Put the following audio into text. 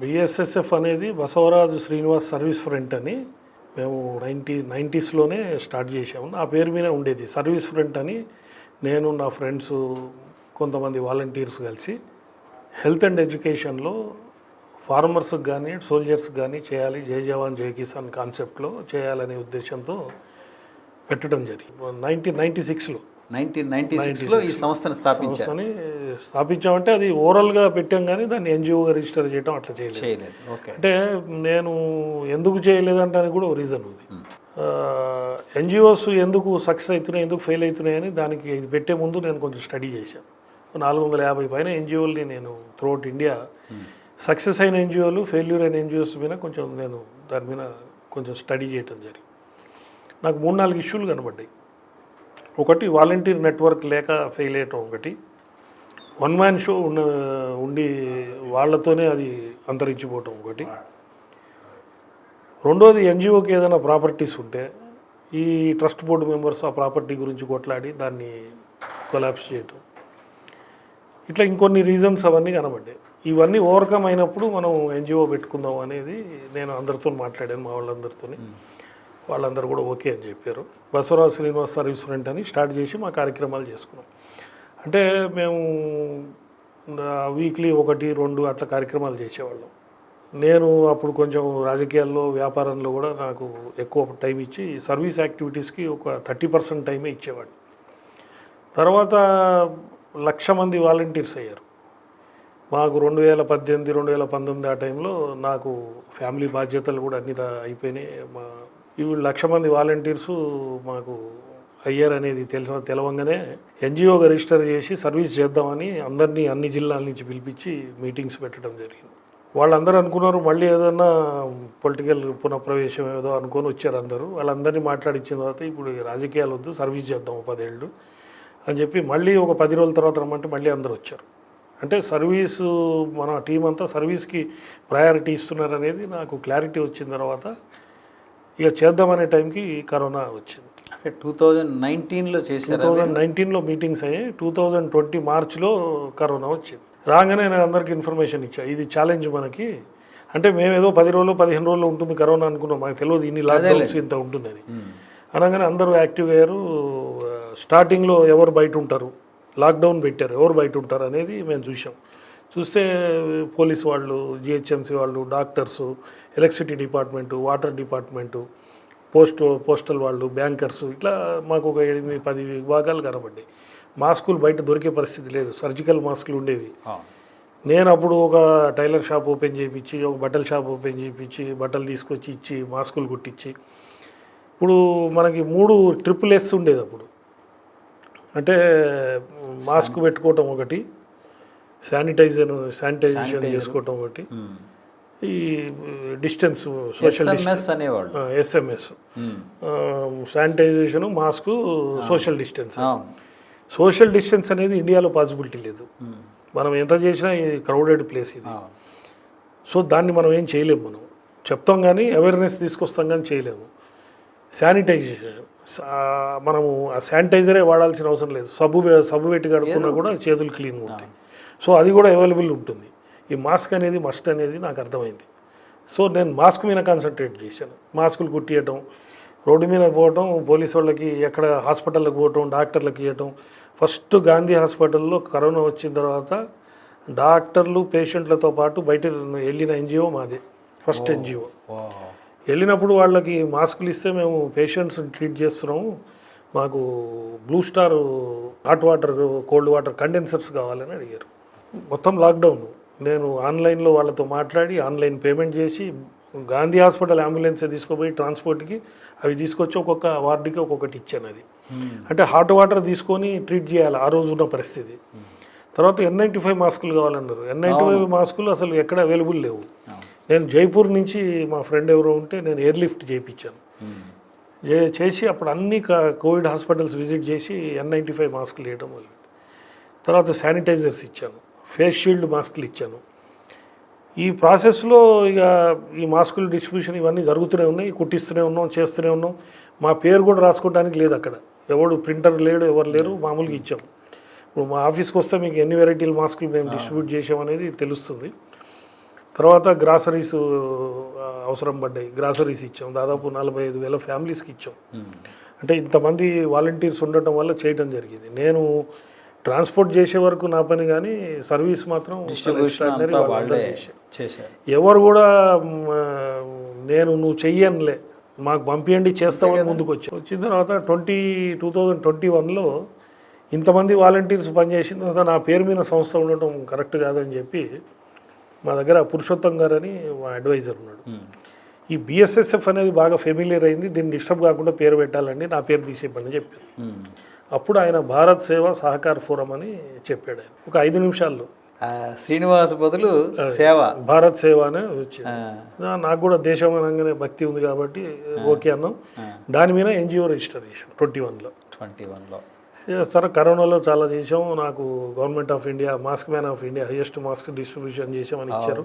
BSSF అనేది Basavaraju Srinivas service front అని మేము నైంటీ నైంటీస్లోనే స్టార్ట్ చేసాము నా పేరు మీద ఉండేది. సర్వీస్ ఫ్రంట్ అని నేను నా ఫ్రెండ్స్ కొంతమంది వాలంటీర్స్ కలిసి హెల్త్ అండ్ ఎడ్యుకేషన్లో ఫార్మర్స్కి కానీ సోల్జర్స్కి కానీ చేయాలి. జై జవాన్ జై కిసాన్ కాన్సెప్ట్లో చేయాలనే ఉద్దేశంతో పెట్టడం జరిగింది. నైన్టీన్ నైంటీ సిక్స్లో నైన్టీన్ నైన్టీ సిక్స్లో ఈ సంస్థను స్థాపించారు. స్థాపించామంటే అది ఓవరాల్గా పెట్టాం కానీ దాన్ని ఎన్జిఓగా రిజిస్టర్ చేయడం అట్లా చేయలేదు. చేయలేదు. ఓకే. అంటే నేను ఎందుకు చేయలేదంటానికి కూడా ఒక రీజన్ ఉంది. ఎన్జిఓస్ ఎందుకు సక్సెస్ అవుతున్నాయి ఎందుకు ఫెయిల్ అవుతున్నాయని దానికి ఇది పెట్టే ముందు నేను కొంచెం స్టడీ చేశాను. నాలుగు వందల యాభై పైన ఎన్జిఓల్ని నేను త్రూఅవుట్ ఇండియా సక్సెస్ అయిన ఎన్జిఓలు ఫెయిల్యూర్ అయిన ఎన్జిఓస్ మీద కొంచెం నేను దాని మీద కొంచెం స్టడీ చేయటం జరిగింది. నాకు మూడు నాలుగు ఇష్యూలు కనబడ్డాయి. ఒకటి వాలంటీర్ నెట్వర్క్ లేక ఫెయిల్ అయ్యటం ఒకటి. వన్ మ్యాన్ షో ఉన్న ఉండి వాళ్ళతోనే అది అంతరించిపోవటం ఒకటి. రెండోది ఎన్జిఓకి ఏదైనా ప్రాపర్టీస్ ఉంటే ఈ ట్రస్ట్ బోర్డు మెంబర్స్ ఆ ప్రాపర్టీ గురించి కొట్లాడి దాన్ని కొలాప్స్ చేయటం. ఇట్లా ఇంకొన్ని రీజన్స్ అవన్నీ కనబడ్డాయి. ఇవన్నీ ఓవర్కమ్ అయినప్పుడు మనం ఎన్జిఓ పెట్టుకుందాం అనేది నేను అందరితో మాట్లాడాను మా వాళ్ళందరితో వాళ్ళందరూ కూడా ఓకే అని చెప్పారు. బసవరాజు శ్రీనివాస్ సర్వీస్ ఫ్రంట్ అని స్టార్ట్ చేసి మా కార్యక్రమాలు చేసుకున్నాం. అంటే మేము వీక్లీ ఒకటి రెండు అట్లా కార్యక్రమాలు చేసేవాళ్ళం. నేను అప్పుడు కొంచెం రాజకీయాల్లో వ్యాపారంలో కూడా నాకు ఎక్కువ టైం ఇచ్చి సర్వీస్ యాక్టివిటీస్కి ఒక థర్టీ పర్సెంట్ టైమే ఇచ్చేవాడిని. తర్వాత లక్ష మంది వాలంటీర్స్ అయ్యారు. మాకు రెండు వేల పద్దెనిమిది రెండు వేల పంతొమ్మిది ఆ టైంలో నాకు ఫ్యామిలీ బాధ్యతలు కూడా అన్ని అయిపోయినాయి. మా ఇవి లక్ష మంది వాలంటీర్స్ మాకు అయ్యారు అనేది తెలిసిన తెలవంగానే ఎన్జిఓ రిజిస్టర్ చేసి సర్వీస్ చేద్దామని అందరినీ అన్ని జిల్లాల నుంచి పిలిపించి మీటింగ్స్ పెట్టడం జరిగింది. వాళ్ళందరూ అనుకున్నారు మళ్ళీ ఏదన్నా పొలిటికల్ పునఃప్రవేశం ఏదో అనుకొని వచ్చారు అందరూ. వాళ్ళందరినీ మాట్లాడించిన తర్వాత ఇప్పుడు రాజకీయాలు వద్దు సర్వీస్ చేద్దాం పదేళ్ళు అని చెప్పి మళ్ళీ ఒక పది రోజుల తర్వాత రమ్మంటే మళ్ళీ అందరూ వచ్చారు. అంటే సర్వీసు మన టీం అంతా సర్వీస్కి ప్రయారిటీ ఇస్తున్నారు అనేది నాకు క్లారిటీ వచ్చిన తర్వాత ఇక చేద్దామనే టైంకి కరోనా వచ్చింది. అంటే టూ థౌజండ్ నైన్టీన్లో టూ చేశారు థౌజండ్ నైన్టీన్లో మీటింగ్స్ అయ్యాయి. టూ థౌజండ్ ట్వంటీ మార్చ్లో కరోనా వచ్చింది. రాగానే నేను అందరికి ఇన్ఫర్మేషన్ ఇచ్చా. ఇది ఛాలెంజ్ మనకి. అంటే మేము ఏదో పది రోజులు పదిహేను రోజులు ఉంటుంది కరోనా అనుకున్నాం. మాకు తెలియదు ఇన్ని లాక్డౌన్స్ ఇంత ఉంటుందని. అనగానే అందరూ యాక్టివ్ అయ్యారు. స్టార్టింగ్లో ఎవరు బయట ఉంటారు? లాక్డౌన్ పెట్టారు. ఎవరు బయట ఉంటారు అనేది మేము చూసాం చూస్తే పోలీస్ వాళ్ళు జిహెచ్ఎంసీ వాళ్ళు doctors electricity department water department post postal వాళ్ళు బ్యాంకర్స్ ఇట్లా మాకు ఒక ఎనిమిది పది విభాగాలు కనబడ్డాయి. మాస్కులు బయట దొరికే పరిస్థితి లేదు సర్జికల్ మాస్కులు ఉండేవి. నేను అప్పుడు ఒక టైలర్ షాప్ ఓపెన్ చేయించి ఒక బట్టల షాప్ ఓపెన్ చేయించి బట్టలు తీసుకొచ్చి ఇచ్చి మాస్కులు కుట్టించి ఇప్పుడు మనకి మూడు ట్రిపుల్ ఎస్ ఉండేది అప్పుడు. అంటే మాస్క్ పెట్టుకోవటం ఒకటి శానిటైజర్ శానిటైజేషన్ చేసుకోవటం ఒకటి. ఈ డిస్టెన్స్ సోషల్ ఎస్ఎంఎస్ అనేవాళ్ళు. SMS sanitization mask social distance. Social distance అనేది ఇండియాలో పాసిబిలిటీ లేదు. మనం ఎంత చేసినా ఈ క్రౌడెడ్ ప్లేస్ ఇది. సో దాన్ని మనం ఏం చేయలేము మనం. చెప్తాం కానీ అవేర్నెస్ తీసుకొస్తాం కానీ చేయలేము. శానిటైజేషన్ మనము ఆ శానిటైజరే వాడాల్సిన అవసరం లేదు. సబ్బు సబ్బు పెట్టి కడుక్కున్నా కూడా చేతులు క్లీన్గా ఉంటాయి. సో అది కూడా అవైలబుల్ ఉంటుంది. ఈ మాస్క్ అనేది మస్ట్ అనేది నాకు అర్థమైంది. సో నేను మాస్క్ మీద కాన్సన్ట్రేట్ చేశాను. మాస్కులు కుట్టియటం రోడ్డు మీద పోవటం పోలీసు వాళ్ళకి ఎక్కడ హాస్పిటల్కి పోవటం డాక్టర్లకు ఇవ్వటం. ఫస్ట్ గాంధీ హాస్పిటల్లో కరోనా వచ్చిన తర్వాత డాక్టర్లు పేషెంట్లతో పాటు బయట వెళ్ళిన ఎన్జిఓ మాదే. First NGO. వెళ్ళినప్పుడు వాళ్ళకి మాస్కులు ఇస్తే మేము పేషెంట్స్ ట్రీట్ చేస్తున్నాము. మాకు blue star hot water cold water condensers కావాలని అడిగారు. మొత్తం లాక్డౌన్. నేను ఆన్లైన్లో వాళ్ళతో మాట్లాడి ఆన్లైన్ పేమెంట్ చేసి గాంధీ హాస్పిటల్ అంబులెన్స్ తీసుకుపోయి ట్రాన్స్పోర్ట్కి అవి తీసుకొచ్చి ఒక్కొక్క వార్డుకి ఒక్కొక్కటి ఇచ్చాను అది. అంటే హాట్ వాటర్ తీసుకొని ట్రీట్ చేయాలి ఆ రోజు ఉన్న పరిస్థితి. తర్వాత ఎన్ నైంటీ ఫైవ్ మాస్కులు కావాలన్నారు. ఎన్ నైంటీ ఫైవ్ మాస్కులు అసలు ఎక్కడ అవైలబుల్ లేవు. నేను జైపూర్ నుంచి మా ఫ్రెండ్ ఎవరో ఉంటే నేను ఎయిర్ లిఫ్ట్ చేయించాను. చేసి అప్పుడు అన్ని కోవిడ్ హాస్పిటల్స్ విజిట్ చేసి ఎన్ నైంటీ ఫైవ్ మాస్కులు వేయడం తర్వాత శానిటైజర్స్ ఇచ్చాను. ఫేస్ షీల్డ్ మాస్కులు ఇచ్చాను. ఈ ప్రాసెస్లో ఇక ఈ మాస్కుల డిస్ట్రిబ్యూషన్ ఇవన్నీ జరుగుతూనే ఉన్నాయి కుట్టిస్తూనే ఉన్నాం చేస్తూనే ఉన్నాం. మా పేరు కూడా రాసుకోవడానికి లేదు అక్కడ. ఎవడు ప్రింటర్ లేడు ఎవరు లేరు మామూలుగా ఇచ్చాం. ఇప్పుడు మా ఆఫీస్కి వస్తే మీకు ఎన్ని వెరైటీల మాస్కులు మేము డిస్ట్రిబ్యూట్ చేసాం అనేది తెలుస్తుంది. తర్వాత గ్రాసరీస్ అవసరం పడ్డాయి. గ్రాసరీస్ ఇచ్చాం. దాదాపు నలభై ఐదు వేల ఫ్యామిలీస్కి ఇచ్చాం. అంటే ఇంతమంది వాలంటీర్స్ ఉండటం వల్ల చేయటం జరిగింది. నేను ట్రాన్స్పోర్ట్ చేసే వరకు నా పని కానీ సర్వీస్ మాత్రం చేశారు. ఎవరు కూడా నేను నువ్వు చెయ్యనులే మాకు పంపించండి చేస్తామని ముందుకు వచ్చి వచ్చిన తర్వాత ట్వంటీ టూ థౌజండ్ ట్వంటీ వన్లో ఇంతమంది వాలంటీర్స్ పనిచేసిన తర్వాత నా పేరు మీద సంస్థ ఉండటం కరెక్ట్ కాదని చెప్పి మా దగ్గర పురుషోత్తం గారు అని మా అడ్వైజర్ ఉన్నాడు. ఈ బిఎస్ఎస్ఎఫ్ అనేది బాగా ఫెమిలియర్ అయింది దీన్ని డిస్టర్బ్ కాకుండా పేరు పెట్టాలండి నా పేరు తీసేయమని చెప్పాను ఉమ్. అప్పుడు ఆయన భారత్ సేవ సహకార ఫోరం అని చెప్పాడు ఆయన. ఒక ఐదు నిమిషాల్లో. శ్రీనివాస్ బదులు సేవ. భారత్ సేవ అనే వచ్చింది నాకు కూడా దేశం అనగానే భక్తి ఉంది కాబట్టి ఓకే అన్నాం. దాని మీద ఎన్జిఓ రిజిస్టర్ చేసాం ట్వంటీ వన్లో. ట్వంటీ వన్లో. సరే కరోనాలో చాలా చేసాం నాకు government of India mask man of India highest mask distribution చేసామని ఇచ్చారు.